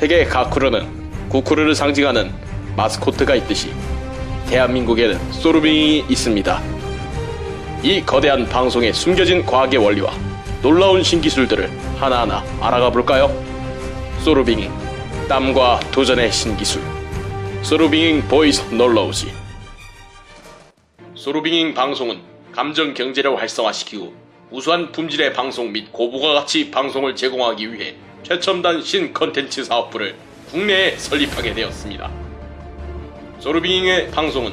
세계 가쿠르는 구쿠르를 상징하는 마스코트가 있듯이 대한민국에는 소르빙이 있습니다. 이 거대한 방송에 숨겨진 과학의 원리와 놀라운 신기술들을 하나하나 알아가 볼까요? 소르빙잉 땀과 도전의 신기술 소르빙잉 보이스 놀러오지 소르빙잉 방송은 감정 경제를 활성화시키고 우수한 품질의 방송 및 고부가 가치 방송을 제공하기 위해 최첨단 신 컨텐츠 사업부를 국내에 설립하게 되었습니다. 소르빙잉의 방송은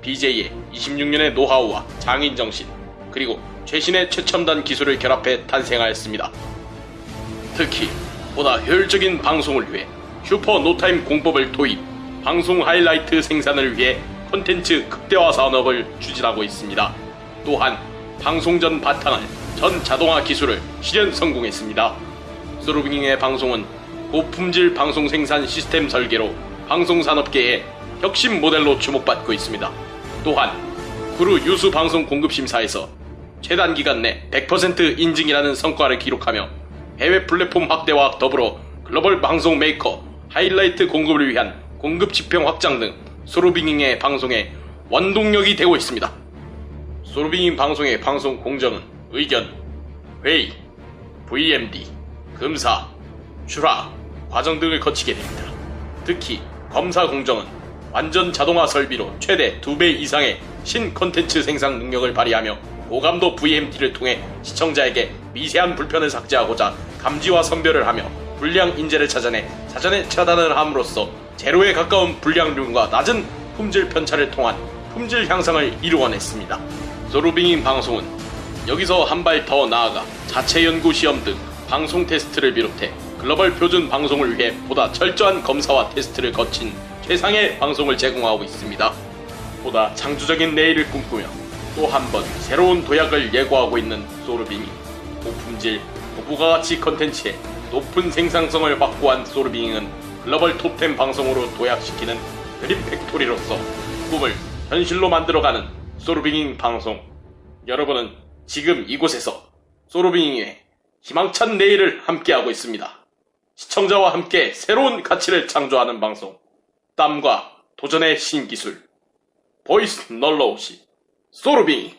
BJ의 26년의 노하우와 장인 정신 그리고 최신의 최첨단 기술을 결합해 탄생하였습니다. 특히 보다 효율적인 방송을 위해 슈퍼 노타임 공법을 도입, 방송 하이라이트 생산을 위해 콘텐츠 극대화 산업을 추진하고 있습니다. 또한 방송 전 바탕을 전 자동화 기술을 실현 성공했습니다. 소르빙의 방송은 고품질 방송 생산 시스템 설계로 방송 산업계의 혁신 모델로 주목받고 있습니다. 또한 구루 유수 방송 공급 심사에서 최단 기간 내 100% 인증이라는 성과를 기록하며 해외 플랫폼 확대와 더불어 글로벌 방송 메이커 하이라이트 공급을 위한 공급 지평 확장 등 소르빙잉의 방송에 원동력이 되고 있습니다. 소르빙잉 방송의 방송 공정은 의견, 회의, VMD, 검사, 출하, 과정 등을 거치게 됩니다. 특히 검사 공정은 완전 자동화 설비로 최대 2배 이상의 신 컨텐츠 생산 능력을 발휘하며 고감도 VMD를 통해 시청자에게 미세한 불편을 삭제하고자 감지와 선별을 하며 불량 인재를 찾아내 사전에 차단을 함으로써 제로에 가까운 불량률과 낮은 품질 편차를 통한 품질 향상을 이루어냈습니다. 소르빙인 방송은 여기서 한 발 더 나아가 자체 연구 시험 등 방송 테스트를 비롯해 글로벌 표준 방송을 위해 보다 철저한 검사와 테스트를 거친 최상의 방송을 제공하고 있습니다. 보다 창조적인 내일을 꿈꾸며 또 한 번 새로운 도약을 예고하고 있는 소르빙이 고품질, 고부가 가치 컨텐츠에 높은 생산성을 확보한 소르빙은 글로벌 톱10 방송으로 도약시키는 드림 팩토리로서 꿈을 현실로 만들어가는 소르빙잉 방송. 여러분은 지금 이곳에서 소르빙잉의 희망찬 내일을 함께하고 있습니다. 시청자와 함께 새로운 가치를 창조하는 방송. 땀과 도전의 신기술. 보이스 널러오시. 소르빙